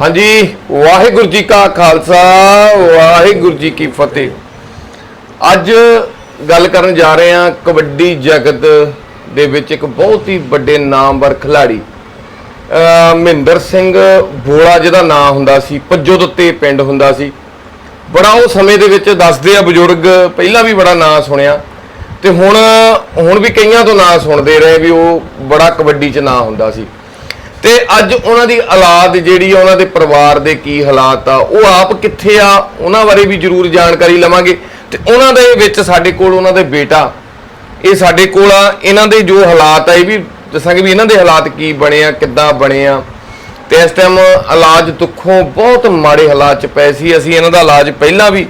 ਹਾਂਜੀ, ਵਾਹਿਗੁਰੂ ਜੀ ਕਾ ਖਾਲਸਾ, ਵਾਹਿਗੁਰੂ ਜੀ ਕੀ ਫਤਿਹ। ਅੱਜ ਗੱਲ ਕਰਨ ਜਾ ਰਹੇ ਹਾਂ ਕਬੱਡੀ ਜਗਤ ਦੇ ਵਿੱਚ ਇੱਕ ਬਹੁਤ ਹੀ ਵੱਡੇ ਨਾਮਵਰ ਖਿਡਾਰੀ ਮਹਿੰਦਰ ਸਿੰਘ ਬੋਲਾ ਜਿਹਦਾ ਨਾਮ ਹੁੰਦਾ ਸੀ ਪੱਜੋ ਦਿੱਤੇ ਪਿੰਡ ਹੁੰਦਾ ਸੀ। ਬੜਾ ਉਹ ਸਮੇਂ ਦੇ ਵਿੱਚ ਦੱਸਦੇ ਆ ਬਜ਼ੁਰਗ, ਪਹਿਲਾਂ ਵੀ ਬੜਾ ਨਾਂ ਸੁਣਿਆ, ਤੇ ਹੁਣ ਹੁਣ ਵੀ ਕਈਆਂ ਤੋਂ ਨਾਂ ਸੁਣਦੇ ਰਹੇ ਵੀ ਉਹ ਬੜਾ ਕਬੱਡੀ 'ਚ ਨਾਂ ਹੁੰਦਾ ਸੀ। ਤੇ ਅੱਜ ਉਹਨਾਂ ਦੀ ਔਲਾਦ ਜਿਹੜੀ ਆ, ਉਹਨਾਂ ਦੇ ਪਰਿਵਾਰ ਦੇ ਕੀ ਹਾਲਾਤ ਆ, ਉਹ ਆਪ ਕਿੱਥੇ ਆ, ਉਹਨਾਂ ਬਾਰੇ ਵੀ ਜ਼ਰੂਰ ਜਾਣਕਾਰੀ ਲਵਾਂਗੇ। ਤੇ ਉਹਨਾਂ ਦੇ ਵਿੱਚ ਸਾਡੇ ਕੋਲ ਉਹਨਾਂ ਦੇ ਬੇਟਾ, ਇਹ ਸਾਡੇ ਕੋਲ ਆ। ਇਹਨਾਂ ਦੇ ਜੋ ਹਾਲਾਤ ਆ, ਇਹ ਵੀ ਦੱਸਾਂਗੇ ਵੀ ਇਹਨਾਂ ਦੇ ਹਾਲਾਤ ਕੀ ਬਣੇ ਆ, ਕਿੱਦਾਂ ਬਣੇ ਆ। ਤੇ ਇਸ ਟਾਈਮ ਇਲਾਜ ਦੁੱਖੋਂ ਬਹੁਤ ਮਾੜੇ ਹਾਲਾਤ ਚ ਪਏ ਸੀ। ਅਸੀਂ ਇਹਨਾਂ ਦਾ ਇਲਾਜ ਪਹਿਲਾਂ ਵੀ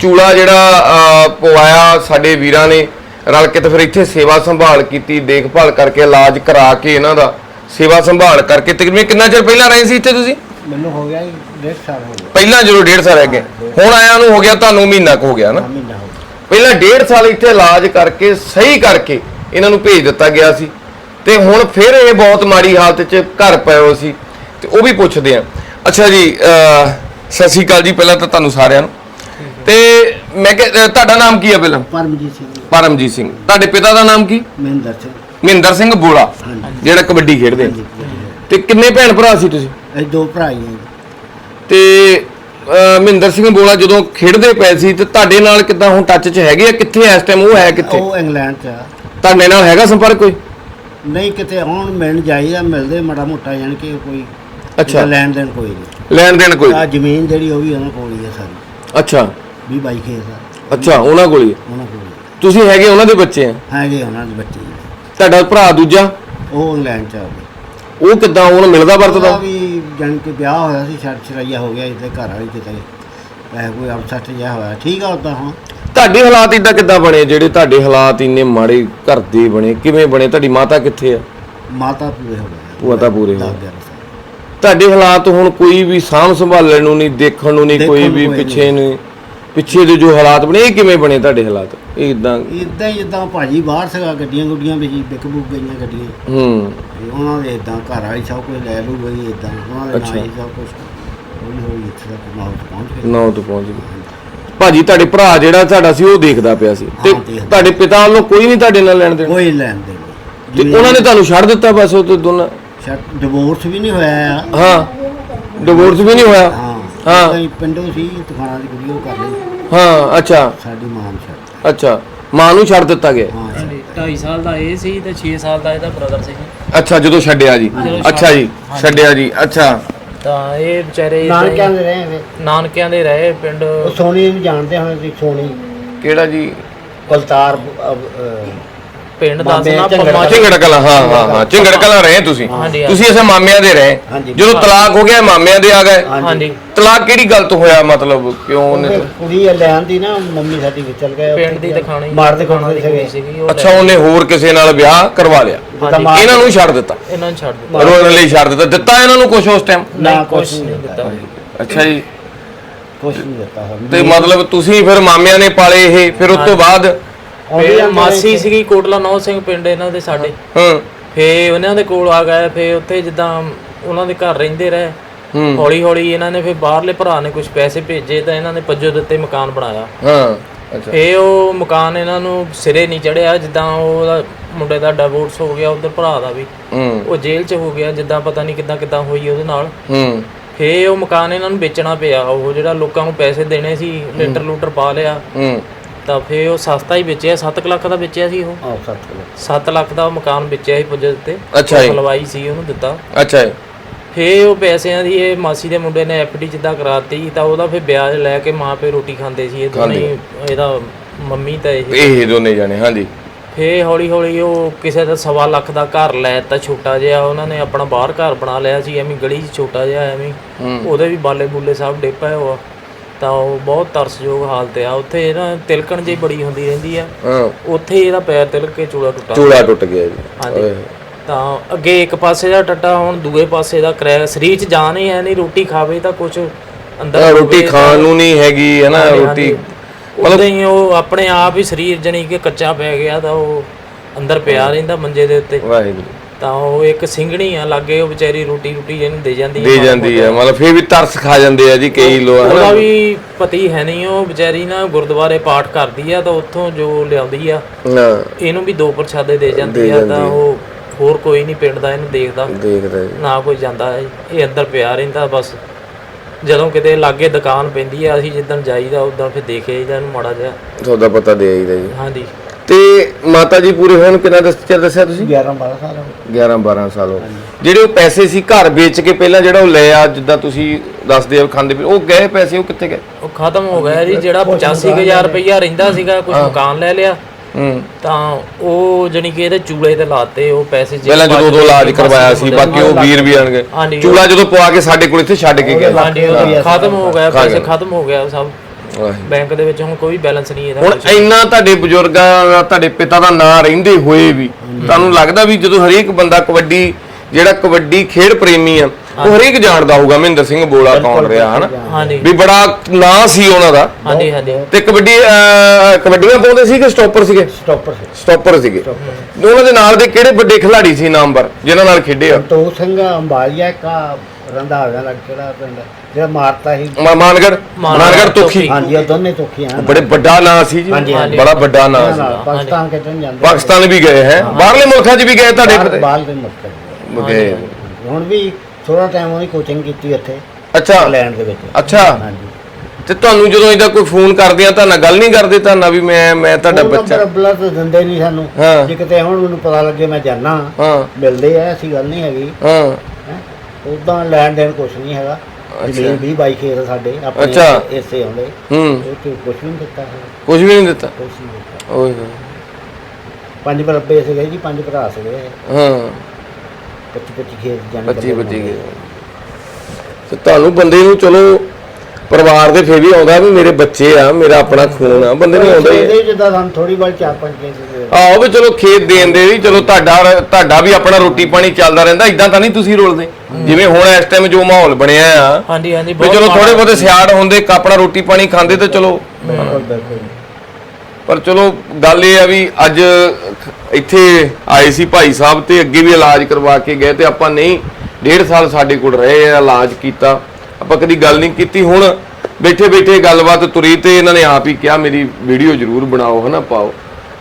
ਚੂਲਾ ਜਿਹੜਾ ਪਵਾਇਆ ਸਾਡੇ ਵੀਰਾਂ ਨੇ, ਰਲ ਕੇ ਤੇ ਫਿਰ ਇੱਥੇ ਸੇਵਾ ਸੰਭਾਲ ਕੀਤੀ, ਦੇਖਭਾਲ ਕਰਕੇ ਇਲਾਜ ਕਰਾ ਕੇ ਇਹਨਾਂ ਦਾ। ਸੇਵਾ ਸੰਭਾਲ ਕਰਕੇ ਤਕਰੀਬਨ ਕਿੰਨਾ ਚਿਰ ਪਹਿਲਾਂ ਰਹੇ ਸੀ ਇੱਥੇ ਤੁਸੀਂ? ਮੈਨੂੰ ਹੋ ਗਿਆ ਜੀ ਡੇਢ ਸਾਲ ਹੋ ਗਿਆ। ਪਹਿਲਾਂ ਜਦੋਂ ਡੇਢ ਸਾਲ ਹੈਗੇ। ਹੁਣ ਆਇਆਂ ਨੂੰ ਹੋ ਗਿਆ ਤੁਹਾਨੂੰ ਮਹੀਨਾ ਕੁ ਹੋ ਗਿਆ ਨਾ? ਮਹੀਨਾ ਹੋ ਗਿਆ। ਪਹਿਲਾਂ ਡੇਢ ਸਾਲ ਇੱਥੇ ਇਲਾਜ ਕਰਕੇ ਸਹੀ ਕਰਕੇ ਇਹਨਾਂ ਨੂੰ ਭੇਜ ਦਿੱਤਾ ਗਿਆ ਸੀ। ਤੇ ਹੁਣ ਫਿਰ ਇਹ ਬਹੁਤ ਮਾੜੀ ਹਾਲਤ 'ਚ ਘਰ ਪਏ ਹੋ ਸੀ। ਤੇ ਉਹ ਵੀ ਪੁੱਛਦੇ ਆ। ਅੱਛਾ ਜੀ ਅਹ, ਸਤਿ ਸ਼੍ਰੀ ਅਕਾਲ ਜੀ ਪਹਿਲਾਂ ਤਾਂ ਤੁਹਾਨੂੰ ਸਾਰਿਆਂ ਨੂੰ। ਤੇ ਮੈਂ ਕਿ ਤੁਹਾਡਾ ਨਾਮ ਕੀ ਹੈ ਪਹਿਲਾਂ? ਪਰਮਜੀਤ ਸਿੰਘ ਪਰਮਜੀਤ ਸਿੰਘ। ਤੁਹਾਡੇ ਪਿਤਾ ਦਾ ਨਾਮ ਕੀ? ਮਹਿੰਦਰ ਸਿੰਘ। ਮਹਿੰਦਰ ਸਿੰਘ ਬੋਲਾ ਹਾਂਜੀ। ਜਿਹੜਾ ਕਬੱਡੀ ਖੇਡਦੇ ਹਾਂਜੀ। ਤੇ ਕਿੰਨੇ ਭੈਣ ਭਰਾ ਸੀ ਤੁਸੀਂ? ਇਹ ਦੋ ਭਰਾ ਹੀ ਆ ਜੀ। ਤੇ ਅਹ, ਮਹਿੰਦਰ ਸਿੰਘ ਬੋਲਾ ਜਦੋਂ ਖੇਡਦੇ ਪਏ ਸੀ ਤੇ ਤੁਹਾਡੇ ਨਾਲ ਕਿੱਦਾਂ ਹੁਣ ਟੱਚ 'ਚ ਹੈਗੇ ਆ? ਕਿੱਥੇ ਇਸ ਟਾਈਮ ਉਹ ਹੈ ਕਿੱਥੇ? ਉਹ ਇੰਗਲੈਂਡ ਚ ਆ। ਤੁਹਾਡੇ ਨਾਲ ਹੈਗਾ ਸੰਪਰਕ ਕੋਈ? ਨਹੀਂ ਕਿਤੇ ਹੁਣ ਮਿਲਣ ਜਾਈਦਾ ਮਿਲਦੇ ਮਾੜਾ ਮੋਟਾ ਜਾਣ ਕੇ ਕੋਈ ਅੱਛਾ। ਲੈਣ ਦੇਣ ਕੋਈ ਨਹੀਂ। ਲੈਣ ਦੇਣ ਕੋਈ ਆ ਜ਼ਮੀਨ ਜਿਹੜੀ ਉਹ ਵੀ ਉਹਨਾਂ ਕੋਲ ਹੀ ਆ ਸਾਰੀ। ਅੱਛਾ। 20 22 ਖੇਤ ਆ। ਅੱਛਾ ਉਹਨਾਂ ਕੋਲ ਹੀ ਹੈ। ਉਹਨਾਂ ਕੋਲ ਹੀ। ਤੁਸੀਂ ਹੈਗੇ ਉਹਨਾਂ ਦੇ ਬੱਚੇ ਆ? ਹੈਗੇ ਉਹਨਾਂ ਦੇ ਬੱਚੇ। ਤੁਹਾਡਾ ਭਰਾ ਦੂਜਾ? ਉਹ ਇੰਗਲੈਂਡ ਚ ਆ ਉਹ ਕਿੱਦਾਂ ਉਹਨੂੰ ਮਿਲਦਾ ਉਹਦਾ ਵਰਤਦਾ ਵੀ ਜਾਣ ਕੇ ਵਿਆਹ ਹੋਇਆ ਸੀ ਛੱਡ ਛੜਾਈਆ ਹੋ ਗਿਆ ਇੱਥੇ ਘਰ ਵਾਲੀ ਕਿਤੇ। ਐ ਕੋਈ ਅਪਸੈਟ ਜਿਹਾ ਹੋਇਆ। ਠੀਕ ਆ ਉਦਾਂ ਹੁਣ। ਤੁਹਾਡੇ ਹਾਲਾਤ ਇਦਾਂ ਕਿੱਦਾਂ ਬਣੇ? ਜਿਹੜੇ ਤੁਹਾਡੇ ਹਾਲਾਤ ਇੰਨੇ ਮਾੜੇ ਘਰ ਦੇ ਬਣੇ ਕਿਵੇਂ ਬਣੇ? ਤੁਹਾਡੀ ਮਾਤਾ ਕਿੱਥੇ ਆ? ਮਾਤਾ ਪੂਰੇ ਹੋ ਗਏ। ਭੂਆ ਤਾਂ ਪੂਰੇ ਹੋ ਗਏ। ਤੁਹਾਡੇ ਹਾਲਾਤ ਹੁਣ ਕੋਈ ਵੀ ਸਾਂਭ ਸੰਭਾਲਣ ਨੂੰ ਨਹੀਂ ਦੇਖਣ ਨੂੰ ਨਹੀਂ ਦੇਖਣ ਕੋਈ ਨੂੰ ਵੀ ਕੋਈ ਪਿੱਛੇ ਨਹੀਂ। ਪਿੱਛੇ ਦੇ ਜੋ ਹਾਲਾਤ ਬਣੇ ਇਹ ਕਿਵੇਂ ਬਣੇ ਤੁਹਾਡੇ ਹਾਲਾਤ? ਇਹ ਇਦਾਂ ਇਦਾਂ ਹੀ ਜਿੱਦਾਂ ਭਾਜੀ ਬਾਹਰ ਸੀਗਾ ਗੱਡੀਆਂ ਗੁੱਡੀਆਂ ਵਿੱਚ ਵਿਕ ਬੁੱਕ ਗਈਆਂ ਗੱਡੀਆਂ। ਹੂੰ। ਤੇ ਉਹਨਾਂ ਦੇ ਇਦਾਂ ਘਰ ਵਾਲੀ ਸਭ ਕੁਝ ਲੈ ਲੂ ਗਈ ਇਦਾਂ ਉਹਨਾਂ ਦੇ ਅੱਛਾ। ਨਾਲ ਹੀ ਸਭ ਕੁਝ ਹੌਲੀ ਹੌਲੀ ਇੱਥੇ ਤੱਕ ਮਾਹੌਲ ਪਹੁੰਚ ਗਏ। ਨੌ ਤੋਂ ਪਹੁੰਚ ਗਏ। ਭਾਜੀ ਤੁਹਾਡੇ ਭਰਾ ਜਿਹੜਾ ਤੁਹਾਡਾ ਸੀ ਉਹ ਦੇਖਦਾ ਪਿਆ ਸੀ। ਤੇ ਹਾਂ, ਦੇਖਦਾ। ਤੁਹਾਡੇ ਪਿਤਾ ਵੱਲੋਂ ਕੋਈ ਨਹੀਂ ਤੁਹਾਡੇ ਨਾਲ ਲੈਣ ਦੇਣ। ਕੋਈ ਲੈਣ ਦੇ ਤੇ ਉਹਨਾਂ ਨੇ ਤੁਹਾਨੂੰ ਛੱਡ ਦਿੱਤਾ ਬਸ ਉਹ ਤੇ ਦੋਨਾਂ ਡਿਵੋਰਸ ਵੀ ਨਹੀਂ ਹੋਇਆ। ਆ ਹਾਂ। ਡਿਵੋਰਸ ਵੀ ਨਹੀਂ ਹੋਇਆ। ਹਾਂ। ਹਾਂ। ਹਾਂ ਪਿੰਡੋਂ ਸੀ ਤੂਫਾਨਾਂ ਦੀ ਕੁੜੀ ਉਹ ਕਰ ਲਈ। ਹਾਂ ਅੱਛਾ। ਸਾਡੀ ਮਾਂ ਨੂੰ ਛੱਡ ਅੱਛਾ ਮਾਂ ਨੂੰ ਛੱਡ ਦਿੱਤਾ ਗਿਆ ਹਾਂ ਛੱਡ। 2.5 ਸਾਲ ਦਾ ਇਹ ਸੀ ਤੇ 6 ਸਾਲ ਦਾ ਇਹਦਾ ਬ੍ਰਦਰ ਸੀ ਜੀ। ਅੱਛਾ ਜਦੋਂ ਛੱਡਿਆ ਜੀ ਅੱਛਾ ਜੀ ਹਾਂਜੀ। ਛੱਡਿਆ ਜੀ ਅੱਛਾ ਤਾਂ ਇਹ ਵਿਚਾਰੇ ਨਾਨਕਿਆਂ ਦੇ ਰਹੇ ਵੇ ਨਾਨਕਿਆਂ ਦੇ ਰਹੇ ਪਿੰਡ ਉਹ ਸੋਨੀ ਨੂੰ ਜਾਣਦੇ ਹੋਣੇ ਸੀ ਸੋਨੀ ਕਿਹੜਾ ਜੀ ਕੁਲਤਾਰ ਅਹ, ਅਹ, ਪਿੰਡ ਦੱਸਣਾ ਪੰਮਾ ਝਿੰਗੜ ਕਲਾਂ ਹਾਂ ਹਾਂ ਹਾਂ ਝਿੰਗੜ ਕਲਾਂ ਰਹੇ ਤੁਸੀਂ। ਹਾਂਜੀ, ਤੁਸੀਂ ਐਸੇ ਮਾਮਿਆਂ ਦੇ ਰਹੇ। ਹਾਂਜੀ। ਜਦੋਂ ਤਲਾਕ ਹੋ ਗਿਆ ਮਾਮਿਆਂ ਦੇ ਆ ਗਏ। ਹਾਂਜੀ। ਤਲਾਕ ਕਿਹੜੀ ਗੱਲ ਤੋਂ ਹੋਇਆ? ਮਤਲਬ ਕਿਉਂ ਉਹਨੇ ਕੁੜੀ ਲੈਣ ਦੀ ਨਾ ਮੰਮੀ ਸਾਡੀ ਵਿਚਲ ਗਏ। ਪਿੰਡ ਦੀ ਦਿਖਾਣੀ ਮਾਰ ਦਿਖਾਉਣ ਦੇ ਸੀਗੇ। ਸੀਗੀ ਉਹ ਅੱਛਾ ਉਹਨੇ ਹੋਰ ਕਿਸੇ ਨਾਲ ਵਿਆਹ ਕਰਵਾ ਲਿਆ। ਹਾਂਜੀ। ਮਾਰ- ਇਹਨਾਂ ਨੂੰ ਛੱਡ ਦਿੱਤਾ। ਇਹਨਾਂ ਨੂੰ ਛੱਡ ਦਿੱਤਾ। ਰੋਣ ਲਈ ਛੱਡ ਦਿੱਤਾ। ਦਿੱਤਾ ਇਹਨਾਂ ਨੂੰ ਕੁਝ ਉਸ ਟਾਈਮ ਨਾ ਕੁਛ ਨਹੀਂ ਦਿੱਤਾ। ਅੱਛਾ ਜੀ। ਕੁਛ ਨਹੀਂ ਦਿੱਤਾ। ਤੇ ਮਤਲਬ ਤੁਸੀਂ ਫਿਰ ਮਾਮਿਆਂ ਨੇ ਪਾਲੇ ਇਹ ਫਿਰ ਉਸ ਤੋਂ ਬਾਅਦ ਆਉਂਦੇ ਫੇ ਜਾਂਦੇ ਮਾਸੀ ਸੀਗੀ ਕੋਟਲਾ ਨੌ ਸਿੰਘ ਪਿੰਡ ਇਹਨਾਂ ਦੇ ਸਾਡੇ। ਹਾਂ। ਫੇ ਉਹਨਾਂ ਦੇ ਕੋਲ ਆ ਗਏ ਫੇ ਉੱਥੇ ਜਿੱਦਾਂ ਉਹਨਾਂ ਦੇ ਘਰ ਰਹਿੰਦੇ ਰਹੇ। ਹੂੰ। ਹੌਲੀ ਹੌਲੀ ਇਹਨਾਂ ਨੇ ਫੇ ਬਾਹਰਲੇ ਭਰਾ ਨੇ ਕੁਝ ਪੈਸੇ ਭੇਜੇ ਤਾਂ ਇਹਨਾਂ ਨੇ ਪੱਜੋ ਦਿੱਤੇ ਮਕਾਨ ਬਣਾਇਆ। ਹਾਂ ਅੱਛਾ। ਫੇ ਉਹ ਮਕਾਨ ਇਹਨਾਂ ਨੂੰ ਸਿਰੇ ਨਹੀਂ ਚੜਿਆ ਜਿੱਦਾਂ ਉਹਦਾ ਮੁੰਡੇ ਦਾ ਡਿਵੋਰਸ ਹੋ ਗਿਆ ਉਧਰ ਭਰਾ ਦਾ ਵੀ। ਹੂੰ। ਉਹ ਜੇਲ੍ਹ 'ਚ ਹੋ ਗਿਆ ਜਿੱਦਾਂ ਪਤਾ ਨਹੀਂ ਕਿੱਦਾਂ ਕਿੱਦਾਂ ਹੋਈ ਉਹਦੇ ਨਾਲ। ਹੂੰ। ਫੇ ਉਹ ਮਕਾਨ ਇਹਨਾਂ ਨੂੰ ਵੇਚਣਾ ਪਿਆ ਉਹ ਜਿਹੜਾ ਲੋਕਾਂ ਨੂੰ ਪੈਸੇ ਦੇਣੇ ਸੀ ਲੈਂਟਰ ਲੂਟਰ ਪਾ ਲਿਆ। ਹੂੰ। ਤਾਂ ਫੇ ਉਹ ਸਸਤਾ ਹੀ ਵੇਚਿਆ 7 ਲੱਖ ਦਾ ਵੇਚਿਆ ਸੀ ਉਹ। ਆਹ ਸੱਤ ਕਿਲੋ 7 ਲੱਖ ਦਾ ਉਹ ਮਕਾਨ ਵੇਚਿਆ ਸੀ ਪੁੱਜੇ ਤੇ ਅੱਛਾ ਜੀ। ਹਲਵਾਈ ਸੀ ਉਹਨੂੰ ਦਿੱਤਾ। ਅੱਛਾ ਜੀ। ਫੇ ਉਹ ਪੈਸਿਆਂ ਦੀ ਇਹ ਮਾਸੀ ਦੇ ਮੁੰਡੇ ਨੇ ਐਫਡੀ ਜਿੱਦਾਂ ਕਰਾਤੀ ਤਾਂ ਉਹਦਾ ਫੇ ਵਿਆਜ ਲੈ ਕੇ ਮਾਂ ਪਿਓ ਰੋਟੀ ਖਾਂਦੇ ਸੀ ਇਹ ਦੋਨੇ ਹੀ, ਇਹਦਾ ਮੰਮੀ ਤਾਂ ਇਹ। ਇਹ ਦੋਨੇ ਜਾਣੇ ਹਾਂਜੀ। ਫੇ ਹੌਲੀ ਹੌਲੀ ਉਹ ਕਿਸੇ ਦਾ ਸਵਾ ਲੱਖ ਦਾ ਘਰ ਲੈ ਤਾ ਛੋਟਾ ਜਿਹਾ। ਉਹਨਾਂ ਨੇ ਆਪਣਾ ਬਾਹਰ ਘਰ ਬਣਾ ਲਿਆ ਸੀ ਐਵੇਂ ਗਲੀ 'ਚ ਛੋਟਾ ਜਿਹਾ ਐਵੇਂ। ਹੂੰ। ਉਹਦੇ ਵੀ ਬਾਲੇ ਬੁੱਲੇ ਸਭ ਡੇਪਾ ਹੋਆ ਤਾਂ ਉਹ ਬਹੁਤ ਤਰਸਯੋਗ ਹਾਲਤ ਆ। ਉੱਥੇ ਨਾ ਤਿਲਕਣ ਜਿਹੀ ਬੜੀ ਹੁੰਦੀ ਰਹਿੰਦੀ ਆ। ਹਾਂ। ਉੱਥੇ ਇਹਦਾ ਪੈਰ ਤਿਲਕ ਕੇ ਚੂੜਾ ਟੁੱਟਾ। ਚੂੜਾ ਟੁੱਟ ਗਿਆ ਜੀ। ਹਾਂਜੀ। ਤਾਂ ਅੱਗੇ ਇੱਕ ਪਾਸੇ ਦਾ ਟੱਟਾ ਹੁਣ ਦੂਏ ਪਾਸੇ ਦਾ ਕਰੈ ਸਰੀਰ 'ਚ ਜਾਨ ਹੀ ਹੈ ਨਹੀਂ ਰੋਟੀ ਖਾਵੇ ਤਾਂ ਕੁਝ ਅੰਦਰ ਰੋਟੀ ਖਾਣ ਨੂੰ ਨਹੀਂ ਹੈਗੀ ਹੈ ਨਾ ਰੋਟੀ। ਉਦਾਂ ਹੀ ਉਹ ਆਪਣੇ ਆਪ ਹੀ ਸਰੀਰ ਜਣੀ ਕਿ ਕੱਚਾ ਪੈ ਗਿਆ ਤਾਂ ਉਹ ਅੰਦਰ ਪਿਆ ਰਹਿੰਦਾ ਮੰਜੇ ਦੇ ਉੱਤੇ। ਵਾਹਿਗੁਰੂ। ਤਾਂ ਉਹ ਇੱਕ ਸਿੰਘਣੀ ਆ ਲਾਗੇ ਉਹ ਵਿਚਾਰੀ ਰੋਟੀ ਰੋਟੀ ਇਹਨੂੰ ਦੇ ਜਾਂਦੀ ਦੇ ਜਾਂਦੀ ਹੈ ਮਤਲਬ ਫੇਰ ਵੀ ਤਰਸ ਖਾ ਜਾਂਦੇ ਆ ਜੀ ਕਈ ਲੋਕ ਉਹਦਾ ਵੀ ਪਤੀ ਹੈ ਨਹੀਂ ਉਹ ਵਿਚਾਰੀ ਨਾ ਗੁਰਦੁਆਰੇ ਪਾਠ ਕਰਦੀ ਆ ਤਾਂ ਉੱਥੋਂ ਜੋ ਲਿਆਉਂਦੀ ਆ ਇਹਨੂੰ ਵੀ ਦੋ ਪ੍ਰਸ਼ਾਦੇ ਦੇ ਜਾਂਦੀ ਆ ਤਾਂ ਉਹ ਹੋਰ ਕੋਈ ਨਹੀਂ ਪਿੰਡ ਦਾ ਇਹਨੂੰ ਦੇਖਦਾ। ਦੇਖਦਾ ਜੀ। ਨਾ ਕੋਈ ਜਾਂਦਾ ਇਹ ਅੰਦਰ ਪਿਆ ਰਹਿੰਦਾ ਬਸ। ਜਦੋਂ ਕਿਤੇ ਲਾਗੇ ਦੁਕਾਨ ਪੈਂਦੀ ਆ ਅਸੀਂ ਜਿੱਦਣ ਜਾਈਦਾ ਉਦੋਂ ਫਿਰ ਦੇਖੇ ਜਾਈਦਾ ਇਹਨੂੰ ਮਾੜਾ ਜਿਹਾ। ਤੁਹਾਡਾ ਪਤਾ ਦੇ ਆਈਦਾ ਜੀ। ਹਾਂਜੀ। ਤੇ ਮਾਤਾ ਜੀ ਪੂਰੇ ਹੋਣ ਕਿੰਨਾ ਦੱਸ ਚਿਰ ਦੱਸਿਆ ਤੁਸੀਂ? 11 12 ਸਾਲ ਹੋ ਗਏ। 11 12 ਸਾਲ ਹੋ ਜਿਹੜੇ ਉਹ ਪੈਸੇ ਸੀ ਘਰ ਵੇਚ ਕੇ ਪਹਿਲਾਂ ਜਿਹੜਾ ਉਹ ਲਿਆ ਜਿੱਦਾਂ ਤੁਸੀਂ ਦੱਸਦੇ ਹੋ ਖਾਂਦੇ ਉਹ ਗਏ ਪੈਸੇ ਉਹ ਕਿੱਥੇ ਗਏ? ਉਹ ਖਤਮ ਹੋ ਗਿਆ ਜੀ ਜਿਹੜਾ 85000 ਰੁਪਈਆ ਰਹਿੰਦਾ ਸੀਗਾ ਕੁਝ ਮਕਾਨ ਲੈ ਲਿਆ। ਹੂੰ। ਤਾਂ ਉਹ ਜਣੀ ਕਿ ਇਹਦੇ ਚੂਲੇ ਤੇ ਲਾਤੇ ਉਹ ਪੈਸੇ ਜਿਹੜੇ ਪਹਿਲਾਂ ਜਦੋਂ ਉਦੋਂ ਇਲਾਜ ਕਰਵਾਇਆ ਸੀ ਬਾਕੀ ਉਹ ਵੀਰ ਵੀ ਆਣਗੇ। ਹਾਂਜੀ ਚੂਲਾ ਜਦੋਂ ਪਵਾ ਕੇ ਸਾਡੇ ਕੋਲ ਇੱਥੇ ਛੱਡ ਕੇ ਹਾਂਜੀ ਉਹ ਖਤਮ ਹੋ ਗਿਆ ਪੈਸੇ ਖਤਮ ਹੋ ਗਿਆ ਸਭ। ਬੈਂਕ ਦੇ ਵਿੱਚ ਹੁਣ ਕੋਈ ਬੈਲੈਂਸ ਨਹੀਂ ਇਹਦਾ। ਹੁਣ ਇੰਨਾ ਤੁਹਾਡੇ ਬਜ਼ੁਰਗਾਂ ਦਾ ਤੁਹਾਡੇ ਪਿਤਾ ਦਾ ਨਾਂ ਰਹਿੰਦੇ ਹੋਏ ਵੀ ਤੁਹਾਨੂੰ ਲੱਗਦਾ ਵੀ ਜਦੋਂ ਹਰੇਕ ਬੰਦਾ ਕਬੱਡੀ ਜਿਹੜਾ ਕਬੱਡੀ ਖੇਡ ਪ੍ਰੇਮੀ ਆ ਉਹ ਹਰੇਕ ਜਾਣਦਾ ਹੋਊਗਾ ਮਹਿੰਦਰ ਸਿੰਘ ਬੋਲਾ ਕੌਣ ਰਿਹਾ ਹਨਾ? ਵੀ ਬੜਾ ਨਾਂ ਸੀ ਉਹਨਾਂ ਦਾ। ਹਾਂਜੀ ਹਾਂਜੀ। ਤੇ ਕਬੱਡੀ ਕਬੱਡੀਆਂ ਪਾਉਂਦੇ ਸੀ ਕਿ ਸਟਾਪਰ ਸੀਗੇ? ਸਟਾਪਰ ਸੀ ਸਟਾਪਰ ਸੀਗੇ। ਉਹਨਾਂ ਦੇ ਨਾਲ ਦੇ ਕਿਹੜੇ ਵੱਡੇ ਖਿਡਾਰੀ ਸੀ ਨਾਮਵਰ ਜਿਨ੍ਹਾਂ ਨਾਲ ਖੇਡੇ ਆ? ਤੋ ਸਿੰਘ ਅੰਬਾਲੀਆ ਕਾ ਰੰਦਾ ਆ ਗਿਆ ਲੱਗ ਕਿਹੜਾ ਪਿੰਡ। ਜਿਹੜਾ ਮਾਰਤਾ ਸੀ। ਮਾ- ਮਾਨਗੜ ਮਾਨਗੜ ਤੋਖੀ। ਹਾਂਜੀ ਉਹ ਦੋਨੇ ਤੋਖੀਆਂ ਹਨ। ਬੜੇ ਵੱਡਾ ਨਾਂ ਸੀ ਜੀ। ਹਾਂਜੀ। ਬੜਾ ਵੱਡਾ ਨਾਂ ਸੀ। ਨਾਲ ਪਾਕਿਸਤਾਨ ਖੇਡਣ ਜਾਂਦੇ ਪਾਕਿਸਤਾਨ ਵੀ ਗਏ ਹੈ। ਬਾਹਰਲੇ ਮੁਲਕਾਂ 'ਚ ਵੀ ਗਏ ਤੁਹਾਡੇ ਬਾਹਰ- ਪਤਾ- ਬਾਹਰ ਦੇ ਮੁਲਕ ਗਏ। ਹੁਣ ਵੀ ਥੋੜਾ ਟਾਈਮ ਉਹਦੀ ਕੋਚਿੰਗ ਕੀਤੀ ਉੱਥੇ। ਅੱਛਾ। ਇੰਗਲੈਂਡ ਦੇ ਵਿੱਚ। ਅੱਛਾ। ਹਾਂਜੀ। ਤੇ ਤੁਹਾਨੂੰ ਜਦੋਂ ਇਹਦਾ ਕੋਈ ਫੋਨ ਕਰਦੇ ਆ ਤਾਂ ਨਾਲ ਗੱਲ ਨਹੀਂ ਕਰਦੇ ਤਾਂ ਨਾਲ ਵੀ ਮੈਂ ਮੈਂ ਤੁਹਾਡਾ ਬੱਚਾ। ਬਲੱਡ ਦਿੰਦੇ ਨਹੀਂ ਸਾਨੂੰ। ਹਾਂ। ਜੇ ਕਿਤੇ ਹੁਣ ਮੈਨੂੰ ਪਤਾ ਲੱਗੇ ਮੈਂ ਜਾਣਾ ਹਾਂ। ਮਿਲਦੇ ਆ ਐਸੀ ਗੱਲ ਨਹੀਂ ਹੈਗੀ। ਹਾਂ। ਉਦਾਂ ਲੈਣ ਦੇਣ ਕੁਛ ਨਹੀਂ ਹੈਗਾ। ਜ਼ਮੀਨ ਵੀ ਬਾਈ ਖੇਤ ਸਾਡੇ ਆਪਣੇ ਅੱਛਾ। ਇਸੇ ਆਉਂਦੇ। ਹੂੰ। ਉਹ ਤੇ ਵੀ ਨਹੀਂ ਦਿੱਤਾ। ਹੈ ਕੁਝ ਵੀ ਨਹੀਂ ਦਿੱਤਾ? ਕੁਛ ਨਹੀਂ ਦਿੱਤਾ। ਓਏ ਹੋਏ। ਪੰਜ ਬਰੱਬੇ ਸੀਗੇ ਜੀ ਪੰਜ ਭਰਾ ਸੀਗੇ। ਹਾਂ। 25 25 ਖੇਤ ਜਾਣੇ 25 25 ਗਏ ਤੇ ਤੁਹਾਨੂੰ ਬੰਦੇ ਨੂੰ ਚਲੋ ਪਰਿਵਾਰ ਦੇ ਫੇਰ ਵੀ ਆਉਂਦਾ ਵੀ ਮੇਰੇ ਬੱਚੇ ਆ ਮੇਰਾ ਆਪਣਾ ਖੂਨ ਆ ਬੰਦੇ ਨੂੰ ਆਉਂਦਾ ਹੀ। ਹੀ ਜਿੱਦਾਂ ਸਾਨੂੰ ਥੋੜੀ ਵਾਰ ਚਾਰ ਪੰਜ ਖੇਤ ਸੀਗੇ। ਆਹੋ ਵੀ ਚਲੋ ਖੇਤ ਦੇਣ ਦੇ ਵੀ ਚਲੋ ਤੁਹਾਡਾ ਤੁਹਾਡਾ ਵੀ ਆਪਣਾ ਰੋਟੀ ਪਾਣੀ ਚੱਲਦਾ ਰਹਿੰਦਾ ਇਦਾਂ ਤਾਂ ਨਹੀਂ ਤੁਸੀਂ ਰੋਲਦੇ? ਜਿਵੇਂ ਹੁਣ ਇਸ ਟਾਈਮ ਜੋ ਮਾਹੌਲ ਬਣਿਆ ਆ ਹਾਂਜੀ ਹਾਂਜੀ ਵੀ ਚਲੋ ਥੋੜੇ ਬਹੁਤੇ ਸਿਆੜ ਹੁੰਦੇ ਆਪਣਾ ਰੋਟੀ ਪਾਣੀ ਖਾਂਦੇ ਤੇ ਚਲੋ। ਪਰ ਚਲੋ ਗੱਲ ਇਹ ਆ ਵੀ ਅੱਜ ਇੱਥੇ ਆਏ ਸੀ ਭਾਈ ਸਾਹਿਬ ਤੇ ਅੱਗੇ ਵੀ ਇਲਾਜ ਕਰਵਾ ਕੇ ਗਏ ਤੇ ਆਪਾਂ ਨਹੀਂ ਡੇਢ ਸਾਲ ਸਾਡੇ ਕੋਲ ਰਹੇ ਆ ਇਲਾਜ ਕੀਤਾ। ਆਪਾਂ ਕਦੀ ਗੱਲ ਨਹੀਂ ਕੀਤੀ। ਹੁਣ ਬੈਠੇ ਬੈਠੇ ਗੱਲਬਾਤ ਤੁਰੀ ਤੇ ਇਹਨਾਂ ਨੇ ਆਪ ਹੀ ਕਿਹਾ ਮੇਰੀ ਵੀਡੀਓ ਜ਼ਰੂਰ ਬਣਾਓ ਹਨਾ ਪਾਓ।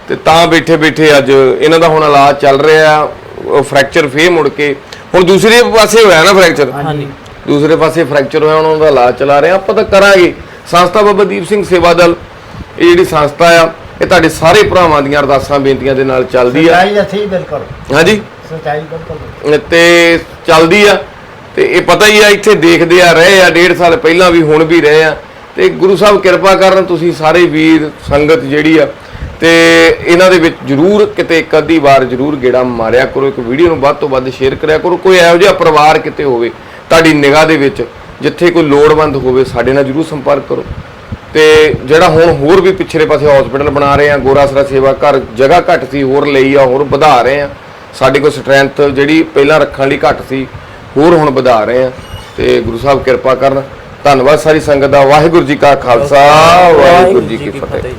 ਤੇ ਤਾਂ ਬੈਠੇ ਬੈਠੇ ਅੱਜ ਇਹਨਾਂ ਦਾ ਹੁਣ ਇਲਾਜ ਚੱਲ ਰਿਹਾ ਫ੍ਰੈਕਚਰ ਫੇਰ ਮੁੜ ਕੇ ਹੁਣ ਦੂਸਰੇ ਪਾਸੇ ਹੋਇਆ ਨਾ ਫ੍ਰੈਕਚਰ ਹਾਂਜੀ। ਦੂਸਰੇ ਪਾਸੇ ਫ੍ਰੈਕਚਰ ਹੋਇਆ ਉਹਨਾਂ ਦਾ ਇਲਾਜ ਚਲਾ ਰਹੇ ਆ ਆਪਾਂ ਤਾਂ ਕਰਾਂਗੇ। ਸੰਸਥਾ ਬਾਬਾ ਦੀਪ ਸਿੰਘ ਸੇਵਾ ਦਲ ਇਹ ਜਿਹੜੀ ਸੰਸਥਾ ਆ ਇਹ ਤੁਹਾਡੇ ਸਾਰੇ ਭਰਾਵਾਂ ਦੀਆਂ ਅਰਦਾਸਾਂ ਬੇਨਤੀਆਂ ਦੇ ਨਾਲ ਚੱਲਦੀ ਆ। ਸੱਚਾਈ ਅਸੀਂ ਬਿਲਕੁਲ। ਹਾਂਜੀ। ਸੱਚਾਈ ਬਿਲਕੁਲ। ਤੇ ਚੱਲਦੀ ਆ ਤੇ ਇਹ ਪਤਾ ਹੀ ਆ ਇੱਥੇ ਦੇਖਦੇ ਆ ਰਹੇ ਆ ਡੇਢ ਸਾਲ ਪਹਿਲਾਂ ਵੀ ਹੁਣ ਵੀ ਰਹੇ ਆ। ਤੇ ਗੁਰੂ ਸਾਹਿਬ ਕਿਰਪਾ ਕਰਨ ਤੁਸੀਂ ਸਾਰੇ ਵੀਰ ਸੰਗਤ ਜਿਹੜੀ ਆ ਤੇ ਇਹਨਾਂ ਦੇ ਵਿੱਚ ਜਰੂਰ ਕਿਤੇ ਇੱਕ ਅੱਧੀ ਵਾਰ ਜਰੂਰ ਗੇੜਾ ਮਾਰਿਆ ਕਰੋ ਇੱਕ ਵੀਡੀਓ ਨੂੰ ਵੱਧ ਤੋਂ ਵੱਧ ਸ਼ੇਅਰ ਕਰਿਆ ਕਰੋ ਕੋਈ ਇਹੋ ਜਿਹਾ ਪਰਿਵਾਰ ਕਿਤੇ ਹੋਵੇ ਤੁਹਾਡੀ ਨਿਗਾਹ ਦੇ ਵਿੱਚ ਜਿੱਥੇ ਕੋਈ ਲੋੜਵੰਦ ਹੋਵੇ ਸਾਡੇ ਨਾਲ ਜਰੂਰ ਸੰਪਰਕ ਕਰੋ। ਤੇ ਜਿਹੜਾ ਹੁਣ ਹੋਰ ਵੀ ਪਿਛਲੇ ਪਾਸੇ ਹਸਪੀਟਲ ਬਣਾ ਰਹੇ ਆ ਗੋਰਾਸਰਾ ਸੇਵਾ ਘਰ ਜਗ੍ਹਾ ਘੱਟ ਸੀ ਹੋਰ ਲਈ ਆ ਹੋਰ ਵਧਾ ਰਹੇ ਆ। ਸਾਡੇ ਕੋਲ ਸਟਰੈਂਥ ਜਿਹੜੀ ਪਹਿਲਾਂ ਰੱਖਣ ਲਈ ਘੱਟ ਸੀ ਹੋਰ ਹੁਣ ਵਧਾ ਰਹੇ ਆ। ਤੇ ਗੁਰੂ ਸਾਹਿਬ ਕਿਰਪਾ ਕਰਨ। ਧੰਨਵਾਦ ਸਾਰੀ ਸੰਗਤ ਦਾ। ਵਾਹਿਗੁਰੂ ਜੀ ਕਾ ਖਾਲਸਾ ਵਾਹਿਗੁਰੂ ਜੀ ਕੀ ਫਤਿਹ।